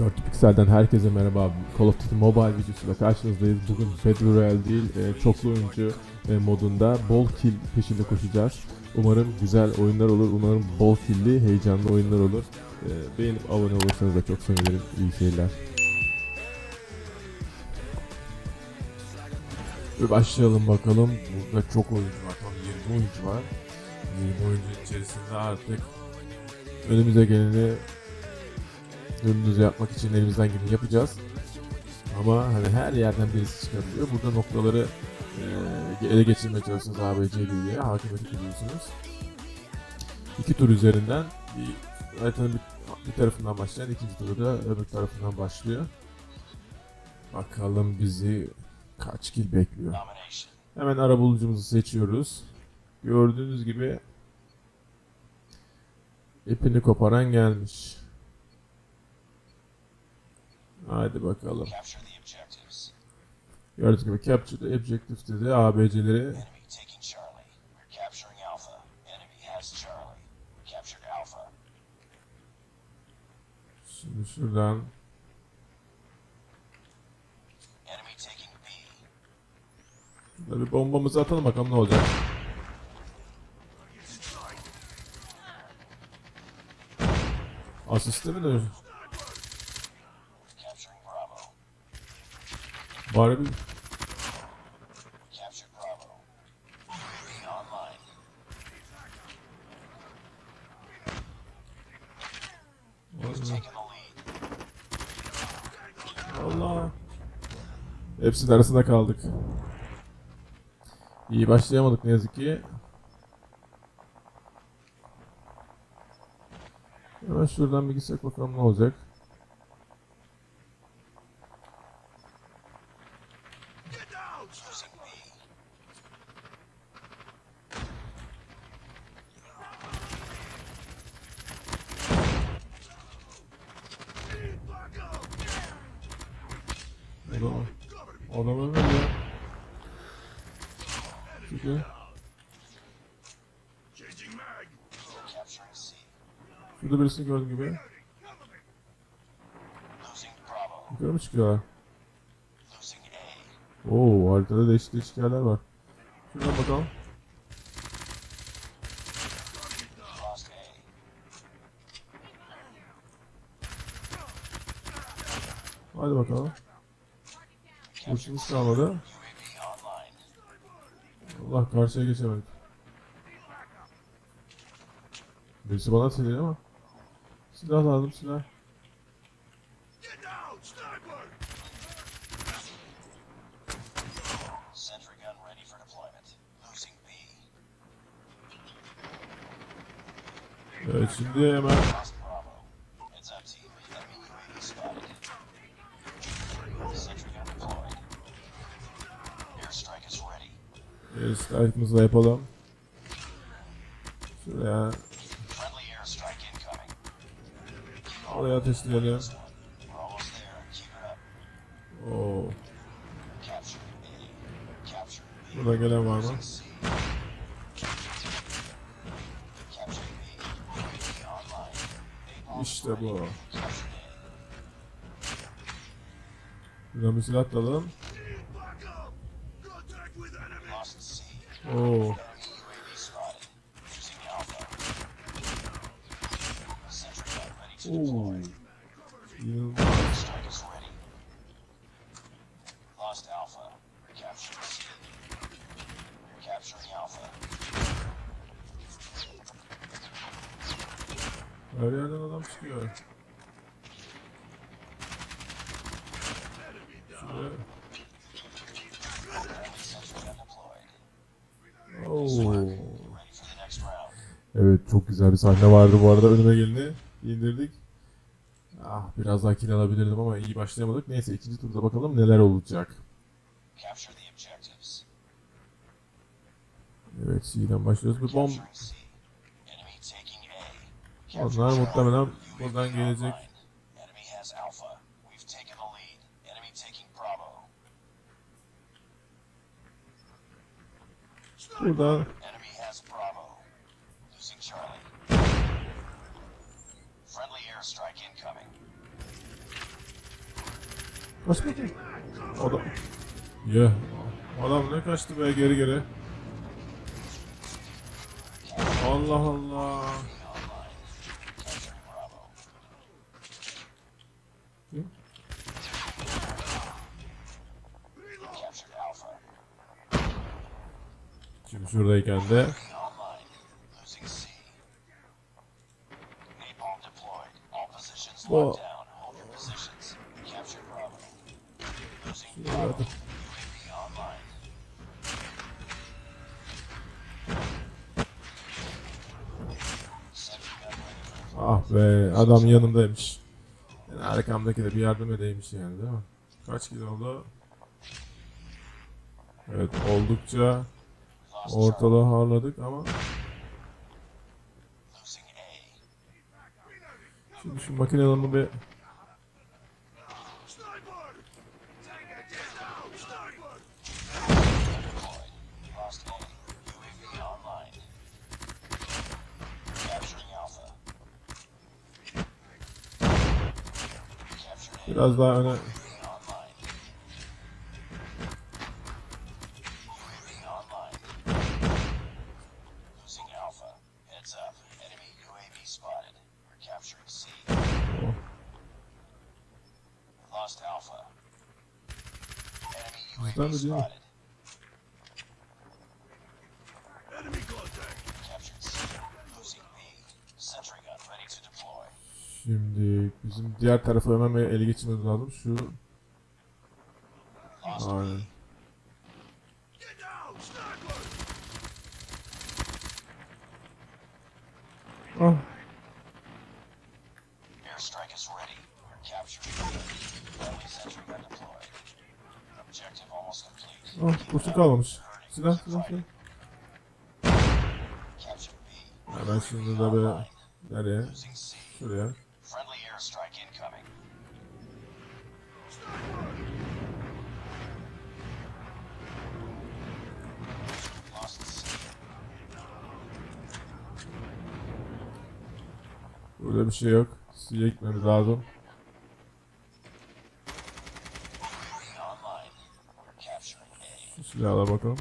4 Pixel'den herkese merhaba. Call of Duty Mobile videosuyla karşınızdayız. Bugün Battle Royale değil, e, çoklu oyuncu e, modunda bol kill peşinde koşacağız. Umarım güzel oyunlar olur. Umarım bol killli, heyecanlı oyunlar olur. E, beğenip abone olursanız da çok sevinirim. İyi seyirler. Ve başlayalım bakalım. Burada çok oyuncu var. Tam 20 oyuncu var. 20 oyuncu içerisinde artık önümüze geleni önünüze yapmak için elimizden gibi yapacağız. Ama hani her yerden birisi çıkabiliyor. Burada noktaları e, ele geçirmeye çalışıyorsunuz ABC diye hakimiyeti kuruyorsunuz. İki tur üzerinden bir haritanın bir, bir tarafından başlayan ikinci turu da öbür tarafından başlıyor. Bakalım bizi kaç kill bekliyor. Hemen arabulucumuzu seçiyoruz. Gördüğünüz gibi ipini koparan gelmiş. Haydi bakalım. Gördüğünüz gibi capture the objective dedi. ABC'leri şimdi şuradan Enemy taking B. şurada bir bombamızı atalım bakalım ne olacak. Asiste mi de the lead. Allah. Hepsinin arasında kaldık. İyi başlayamadık ne yazık ki. Hemen şuradan bir gitsek bakalım ne olacak. Adam, adam ölmedi ya. Çünkü şurada birisini gördüğüm gibi. Yukarı mı çıkıyorlar? Oo haritada değişik değişik yerler var. Şuradan bakalım. Hadi bakalım. Kurşunuz kalmadı. Allah karşıya geçemedik. Birisi bana atıyor ama. Silah lazım silah. Evet şimdi hemen strike'ımızı da yapalım. Şuraya oraya it up. Oo, burada gelen var mı? İşte bu. Buradan bir silah alalım. Strike is ready. Lost Alpha. Recapturing C. Recapturing Alpha. Her. Çok güzel bir sahne vardı bu arada önüme geleni indirdik. Ah biraz daha kill alabilirdim ama iyi başlayamadık. Neyse ikinci turda bakalım neler olacak. Evet C'den başlıyoruz. Bir bomb. Onlar muhtemelen buradan gelecek. online. Bakayım. Adam. Ya. Adam ne kaçtı be geri geri. Allah Allah. Şimdi şuradayken de Ah be adam yanımdaymış. Yani arkamdaki de bir yardım edeymiş yani değil mi? Kaç kilo oldu? Evet oldukça ortalığı harladık ama şimdi şu makinelerini bir biraz daha öne to deploy. Şimdi bizim diğer tarafa hemen ele geçirmemiz lazım. Şu aynen. Complete. ah kurşun kalmamış. Silah silah silah. Ya ben şimdi de böyle nereye? Şuraya. Burada bir şey yok. Suya gitmemiz lazım. Silahla bakalım.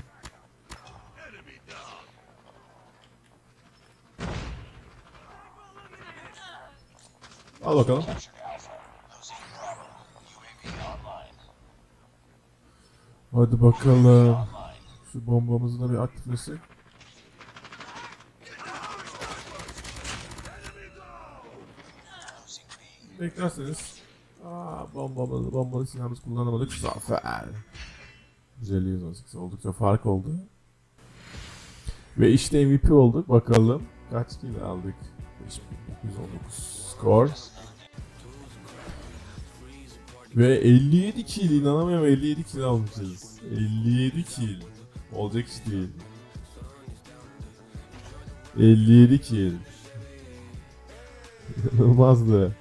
Al bakalım. Hadi bakalım. Şu bombamızı da bir aktiflesek. Beklerseniz. Aa bombamızı, bombalı silahımızı kullanamadık. Zafer. 150 oldukça fark oldu. Ve işte MVP olduk. Bakalım kaç kill aldık. 5919 skor. Ve 57 kill inanamıyorum 57 kill almışız. 57 kill. Olacak iş değil. 57 kill. İnanılmazdı.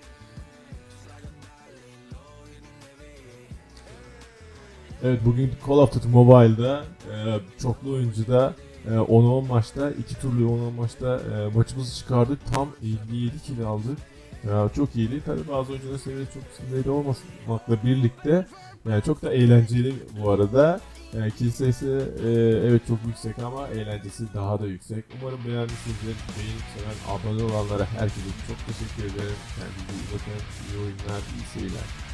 Evet bugün Call of Duty Mobile'da e, çoklu oyuncuda e, 10-10 maçta, iki turlu 10-10 maçta e, maçımızı çıkardık. Tam 57 kill aldık. Ya çok iyiydi. Tabi bazı oyuncuların seviyesi çok seviyeli olmamakla birlikte yani çok da eğlenceli bu arada. Yani kill sayısı e, evet çok yüksek ama eğlencesi daha da yüksek. Umarım beğenmişsinizdir. Beğenip seven, abone olanlara herkese çok teşekkür ederim. Kendinize iyi bakın. İyi oyunlar, iyi seyirler.